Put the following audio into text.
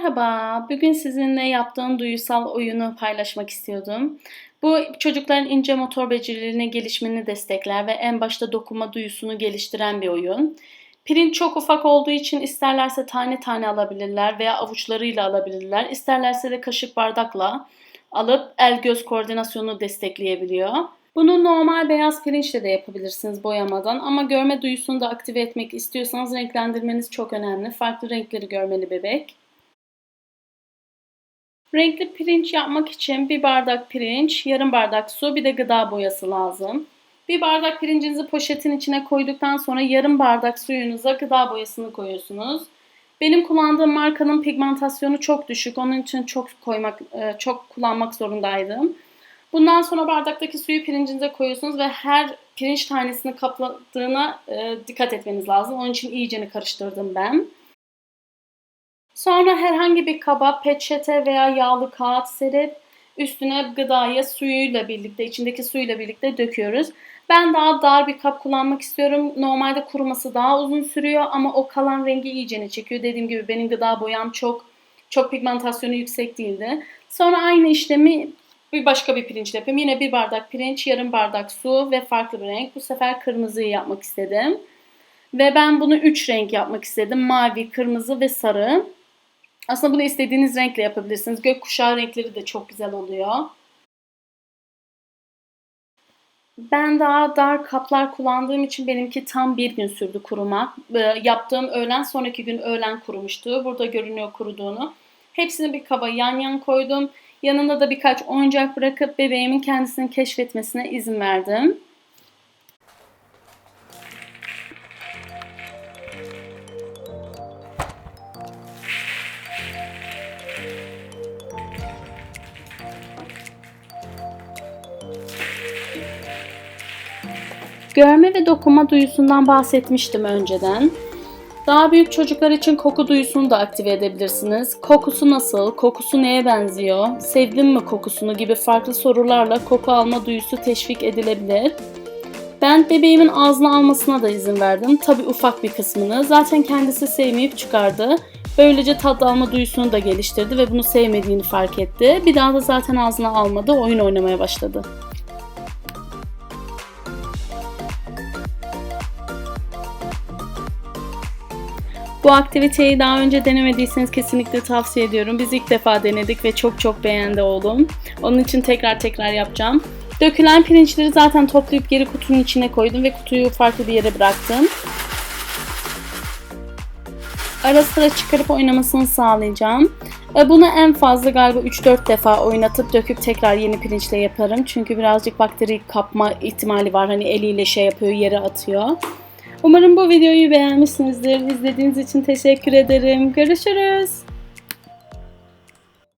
Merhaba, bugün sizinle yaptığım duysal oyunu paylaşmak istiyordum. Bu çocukların ince motor becerilerini gelişimini destekler ve en başta dokunma duyusunu geliştiren bir oyun. Pirinç çok ufak olduğu için isterlerse tane tane alabilirler veya avuçlarıyla alabilirler. İsterlerse de kaşık bardakla alıp el göz koordinasyonunu destekleyebiliyor. Bunu normal beyaz pirinçle de yapabilirsiniz boyamadan ama görme duyusunu da aktive etmek istiyorsanız renklendirmeniz çok önemli. Farklı renkleri görmeli bebek. Renkli pirinç yapmak için bir bardak pirinç, yarım bardak su, bir de gıda boyası lazım. Bir bardak pirincinizi poşetin içine koyduktan sonra yarım bardak suyunuza gıda boyasını koyuyorsunuz. Benim kullandığım markanın pigmentasyonu çok düşük. Onun için çok koymak, e, çok kullanmak zorundaydım. Bundan sonra bardaktaki suyu pirincinize koyuyorsunuz ve her pirinç tanesini kapladığına e, dikkat etmeniz lazım. Onun için iyicene karıştırdım ben. Sonra herhangi bir kaba peçete veya yağlı kağıt serip üstüne gıdayı suyuyla birlikte, içindeki suyla birlikte döküyoruz. Ben daha dar bir kap kullanmak istiyorum. Normalde kuruması daha uzun sürüyor ama o kalan rengi iyicene çekiyor. Dediğim gibi benim gıda boyam çok çok pigmentasyonu yüksek değildi. Sonra aynı işlemi bir başka bir pirinçle yapayım. Yine bir bardak pirinç, yarım bardak su ve farklı bir renk. Bu sefer kırmızıyı yapmak istedim. Ve ben bunu üç renk yapmak istedim. Mavi, kırmızı ve sarı. Aslında bunu istediğiniz renkle yapabilirsiniz. Gökkuşağı renkleri de çok güzel oluyor. Ben daha dar kaplar kullandığım için benimki tam bir gün sürdü kuruma. Yaptığım öğlen sonraki gün öğlen kurumuştu. Burada görünüyor kuruduğunu. Hepsini bir kaba yan yan koydum. Yanında da birkaç oyuncak bırakıp bebeğimin kendisini keşfetmesine izin verdim. Görme ve dokunma duyusundan bahsetmiştim önceden. Daha büyük çocuklar için koku duyusunu da aktive edebilirsiniz. Kokusu nasıl? Kokusu neye benziyor? Sevdin mi kokusunu gibi farklı sorularla koku alma duyusu teşvik edilebilir. Ben bebeğimin ağzına almasına da izin verdim. Tabi ufak bir kısmını. Zaten kendisi sevmeyip çıkardı. Böylece tat alma duyusunu da geliştirdi ve bunu sevmediğini fark etti. Bir daha da zaten ağzına almadı, oyun oynamaya başladı. Bu aktiviteyi daha önce denemediyseniz kesinlikle tavsiye ediyorum. Biz ilk defa denedik ve çok çok beğendi oğlum. Onun için tekrar tekrar yapacağım. Dökülen pirinçleri zaten toplayıp geri kutunun içine koydum ve kutuyu farklı bir yere bıraktım. Ara sıra çıkarıp oynamasını sağlayacağım. Bunu en fazla galiba 3-4 defa oynatıp döküp tekrar yeni pirinçle yaparım. Çünkü birazcık bakteri kapma ihtimali var. Hani eliyle şey yapıyor, yere atıyor. Umarım bu videoyu beğenmişsinizdir. İzlediğiniz için teşekkür ederim. Görüşürüz.